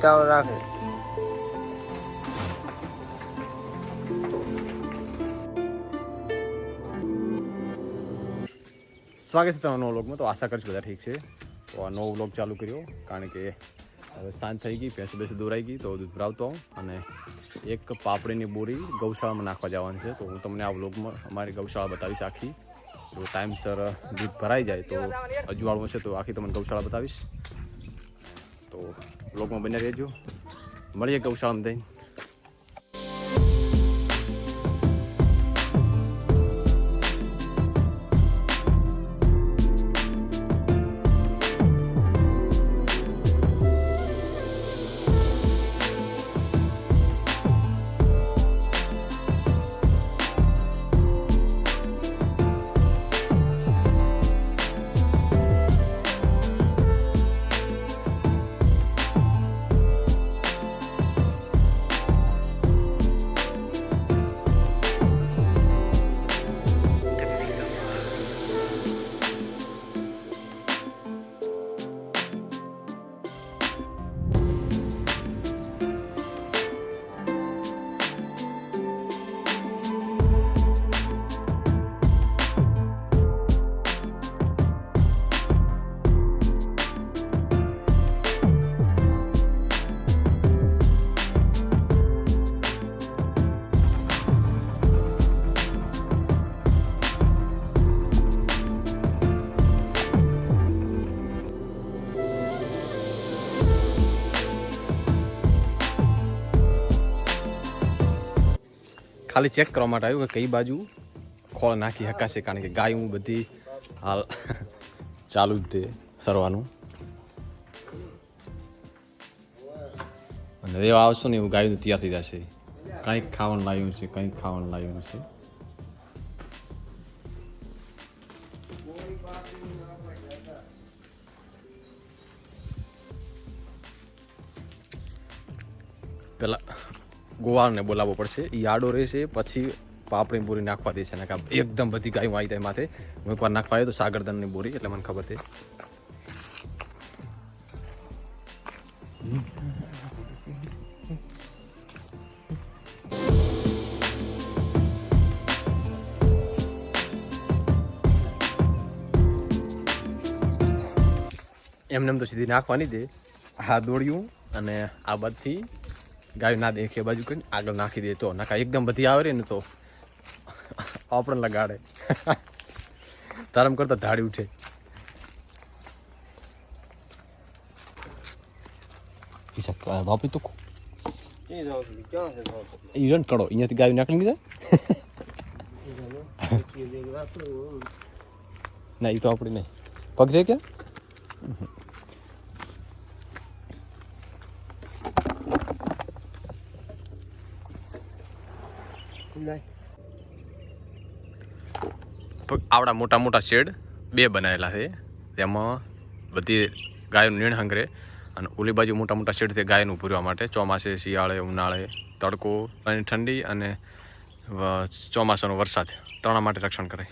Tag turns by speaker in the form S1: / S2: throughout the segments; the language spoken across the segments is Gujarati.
S1: ઉતાવળ રાખે.
S2: સ્વાગત છે તમારા નવો વ્લોગમાં. તો આશા કરીશ બધા ઠીક છે. તો આ નવો વ્લોગ ચાલુ કર્યો, કારણ કે હવે સાંજ થઈ ગઈ, ભેંસો બેસો દોરાઈ ગઈ, તો દૂધ ભરાવતો અને એક પાપડીની બોરી ગૌશાળામાં નાખવા જવાની છે. તો હું તમને આ વ્લોગમાં અમારી ગૌશાળા બતાવીશ આખી. જો ટાઈમસર દૂધ ભરાઈ જાય તો અજવાળું છે, તો આખી તમને ગૌશાળા બતાવીશ. તો વ્લોગમાં બને રહેજો. મળીએ ગૌશાળામાં જઈને ખાલી ચેક કરવા માટે આવ્યું કે કઈ બાજુ ખોળ નાખી હકાશે, કારણ કે ગાય હું બધી હાલ ચાલુ જ તે સરવાનું. અને રેવા આવશો ને એવું ગાયું તૈયાર થઈ જશે. કંઈક ખાવાનું લાવ્યું છે, કંઈક ખાવાનું લાવ્યું છે. પેલા ગોવાળને બોલાવવો પડશે. એ આડો રહેશે, પછી પાપડી બોરી નાખવા દેશે ને એકદમ બધી ગાયું આવી જાય માથે. હું એકવાર નાખવા આવ્યો તો સાગરદાનની બોરી, એટલે મને ખબર છે એમને એમ તો સીધી નાખવાની દે. હા, દોડ્યું અને આ બાજુથી ગાય ના દેખે બાજુ કરીને આગળ નાખી દે તો નાખા એકદમ બધી આવે ને તો આપણે લગાડે. તારમ કરતા ધાડી ઉઠે. વાપરી તો ઈરન કડો અહીંયાથી ગાય નાખી દીધા ના એ તો આપણી નહીં. પગ છે ક્યાં આવડા મોટા મોટા શેડ બે બનાવેલા છે. તેમાં બધી ગાયનું નીણ હંગરે અને ઓલી બાજુ મોટા મોટા શેડ છે ગાયનું પૂરવા માટે. ચોમાસે શિયાળે ઉનાળે તડકો અને ઠંડી અને ચોમાસાનો વરસાદ. ત્રણ માટે રક્ષણ કરે.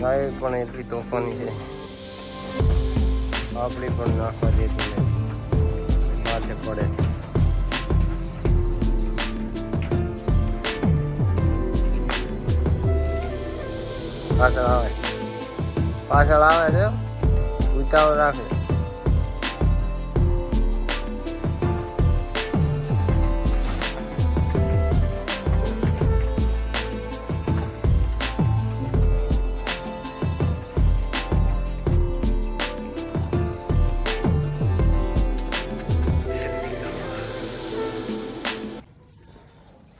S1: ગાય પણ એટલી તોફાની છે. આપણી પણ નાખવા દેતી નથી. માથે પડે છે. પાછળ આવે. પાછળ આવે છે. ઉતાવળ રાખે.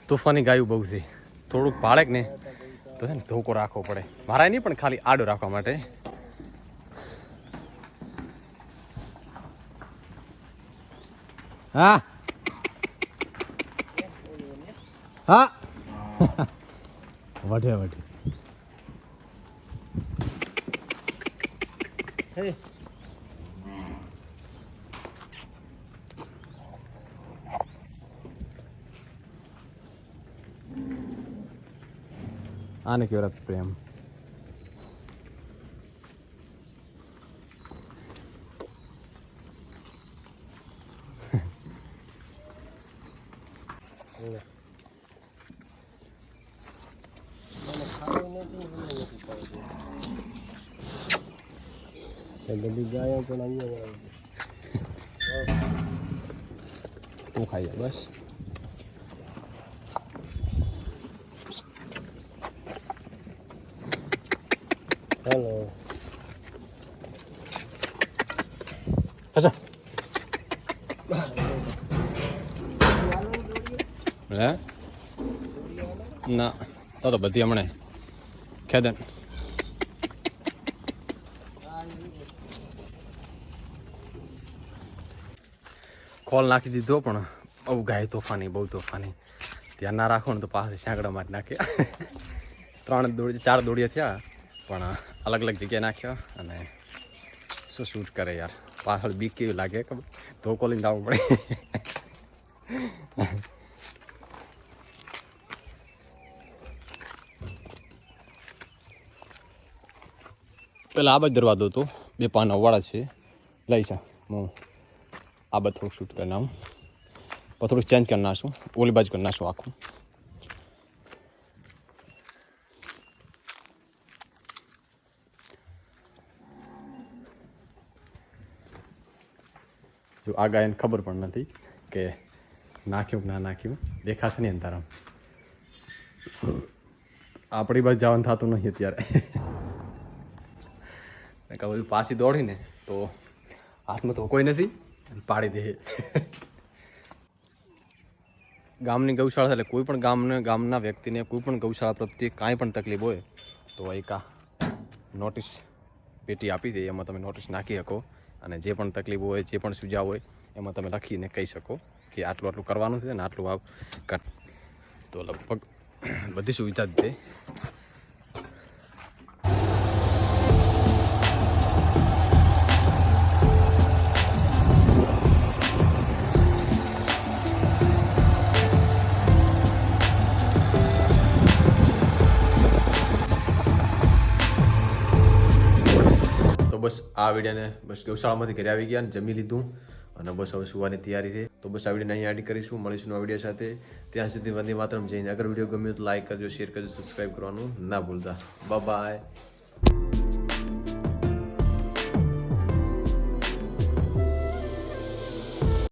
S2: તોફાની ગાયું બહુ છે. થોડુંક ભાડેક ને તો છે ને ધોકો રાખવો પડે. મારા નહીં, પણ ખાલી આડો રાખવા માટે. હા. હા. વઢે વઢે. આને કહેવાય પ્રેમ
S1: લે. મને ખાવું નથી, મને નથી ખાવું. એ બધી ગાયો પણ અહીંયા આવે છે.
S2: તું ખાઈ જા બસ
S1: હેલો
S2: અચ્છા હે ના તો તો બધી હમણે ખેદન ખોલ નાખી દીધો પણ બહુ ગાય તોફાની બહુ તોફાની ધ્યાન ના રાખો ને તો પાછળ સાંકડા મારી નાખે ત્રણ દોડી ચાર દોડીએ થયા પણ અલગ અલગ જગ્યાએ નાખ્યા અને શું શૂટ કરે યાર? પાછળ બીક કેવી લાગે કે ધોકો લઈને આવવું પડે. પેલા આ બાજુ દરવાજો હતો. બે પાન અવાળા છે. લઈ છે હું આ બધું થોડુંક શૂટ કરી નાખું. થોડુંક ચેન્જ કરી નાખશું ઓલી બાજુ કરી નાખશું આખું. જો આ ગાયને ખબર પણ નથી કે નાખ્યું કે ના નાખ્યું. દેખાશે નહીં અંધારામ આપણી બાજુ જવાનું થતું નથી અત્યારે. કે બધું પાછી દોડીને તો હાથમાં તો કોઈ નથી પાડી દે. ગામની ગૌશાળા એટલે કોઈ પણ ગામને, ગામના વ્યક્તિને કોઈ પણ ગૌશાળા પ્રત્યે કાંઈ પણ તકલીફ હોય, તો એક આ નોટિસ પેટી આપી દે, એમાં તમે નોટિસ નાખી શકો. અને જે પણ તકલીફો હોય, જે પણ સુઝાવ હોય, એમાં તમે લખીને કહી શકો કે આટલું આટલું કરવાનું છે ને આટલું આવ કટ તો લગભગ બધી સુવિધા જ તો આ વિડીયાને બસ ગૌશાળામાંથી ઘરે આવી ગયા અને જમી લીધું. અને બસ હવે સુવાની તૈયારી છે. તો બસ આ વિડીયોને અહીંયા એડ કરીશું. મળીશું નવા વીડિયો સાથે. ત્યાં સુધી વંદે માતરમ. જઈને અગર વીડિયો ગમ્યો તો લાઈક કરજો શેર કરજો સબસ્ક્રાઈબ કરવાનું ના ભૂલતા. બાય